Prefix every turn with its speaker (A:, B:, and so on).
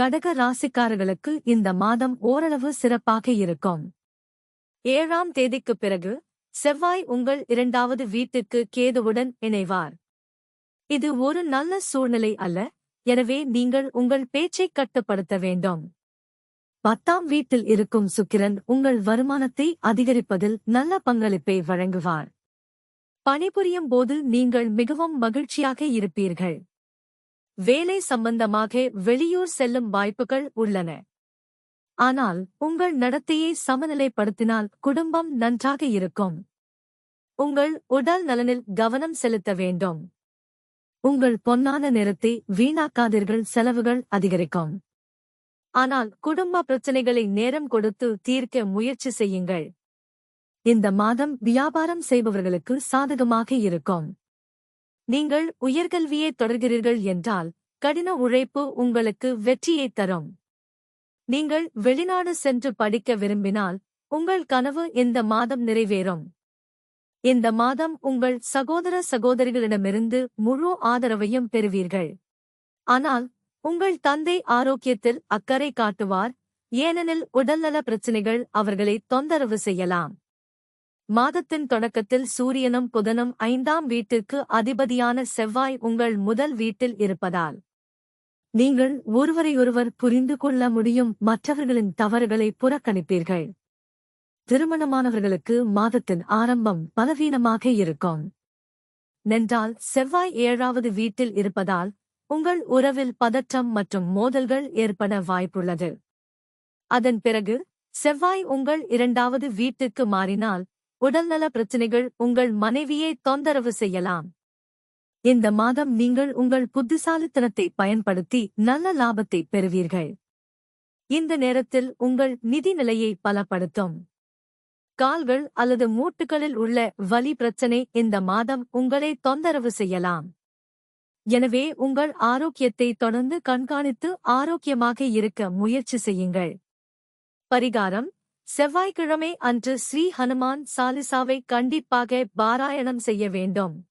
A: கடக ராசிக்காரர்களுக்கு இந்த மாதம் ஓரளவு சிறப்பாக இருக்கும். ஏழாம் தேதிக்குப் பிறகு செவ்வாய் உங்கள் இரண்டாவது வீட்டுக்கு கேதுவுடன் இணைவார். இது ஒரு நல்ல சூழ்நிலை அல்ல எனவே நீங்கள் உங்கள் பேச்சைக் கட்டுப்படுத்த வேண்டும். பத்தாம் வீட்டில் இருக்கும் சுக்கிரன் உங்கள் வருமானத்தை அதிகரிப்பதில் நல்ல பங்களிப்பை வழங்குவார். பணிபுரியும் போது நீங்கள் மிகவும் மகிழ்ச்சியாக இருப்பீர்கள். வேலை சம்பந்தமாக வெளியூர் செல்லும் வாய்ப்புகள் உள்ளன. ஆனால் உங்கள் நடத்தையை சமநிலைப்படுத்தினால் குடும்பம் நன்றாக இருக்கும். உங்கள் உடல் நலனில் கவனம் செலுத்த வேண்டும். உங்கள் பொன்னான நேரத்தை வீணாக்காதீர்கள் செலவுகள் அதிகரிக்கும். ஆனால் குடும்ப பிரச்சனைகளை நேரம் கொடுத்து தீர்க்க முயற்சி செய்யுங்கள். இந்த மாதம் வியாபாரம் செய்பவர்களுக்கு சாதகமாக இருக்கும். நீங்கள் உயர்கல்வியை தொடர்கிறீர்கள் என்றால் கடின உழைப்பு உங்களுக்கு வெற்றியை தரும். நீங்கள் வெளிநாடு சென்று படிக்க விரும்பினால் உங்கள் கனவு இந்த மாதம் நிறைவேறும். இந்த மாதம் உங்கள் சகோதர சகோதரிகளிடமிருந்து முழு ஆதரவையும் பெறுவீர்கள். ஆனால் உங்கள் தந்தை ஆரோக்கியத்தில் அக்கறை காட்டுவார் ஏனெனில் உடல்நல பிரச்சினைகள் அவர்களை தொந்தரவு செய்யலாம். மாதத்தின் தொடக்கத்தில் சூரியனும் புதனும் ஐந்தாம் வீட்டிற்கு அதிபதியான செவ்வாய் உங்கள் முதல் வீட்டில் இருப்பதால் நீங்கள் ஒருவரையொருவர் புரிந்து கொள்ள முடியும் மற்றவர்களின் தவறுகளை புறக்கணிப்பீர்கள். திருமணமானவர்களுக்கு மாதத்தின் ஆரம்பம் பலவீனமாக இருக்கும். நென்றால் செவ்வாய் ஏழாவது வீட்டில் இருப்பதால் உங்கள் உறவில் பதற்றம் மற்றும் மோதல்கள் ஏற்பட வாய்ப்புள்ளது. அதன் பிறகு செவ்வாய் உங்கள் இரண்டாவது வீட்டுக்கு மாறினால் உடல்நல பிரச்சினைகள் உங்கள் மனைவியை தொந்தரவு செய்யலாம். இந்த மாதம் நீங்கள் உங்கள் புத்திசாலித்தனத்தை பயன்படுத்தி நல்ல லாபத்தை பெறுவீர்கள். இந்த நேரத்தில் உங்கள் நிதி நிலையை பலப்படுத்தும். கால்கள் அல்லது மூட்டுகளில் உள்ள வலி பிரச்சனை இந்த மாதம் உங்களை தொந்தரவு செய்யலாம். எனவே உங்கள் ஆரோக்கியத்தை தொடர்ந்து கண்காணித்து ஆரோக்கியமாக இருக்க முயற்சி செய்யுங்கள். பரிகாரம் செவ்வாய்க்கிழமை அன்று ஸ்ரீ ஹனுமான் சாலிசாவை கண்டிப்பாக பாராயணம் செய்ய வேண்டும்.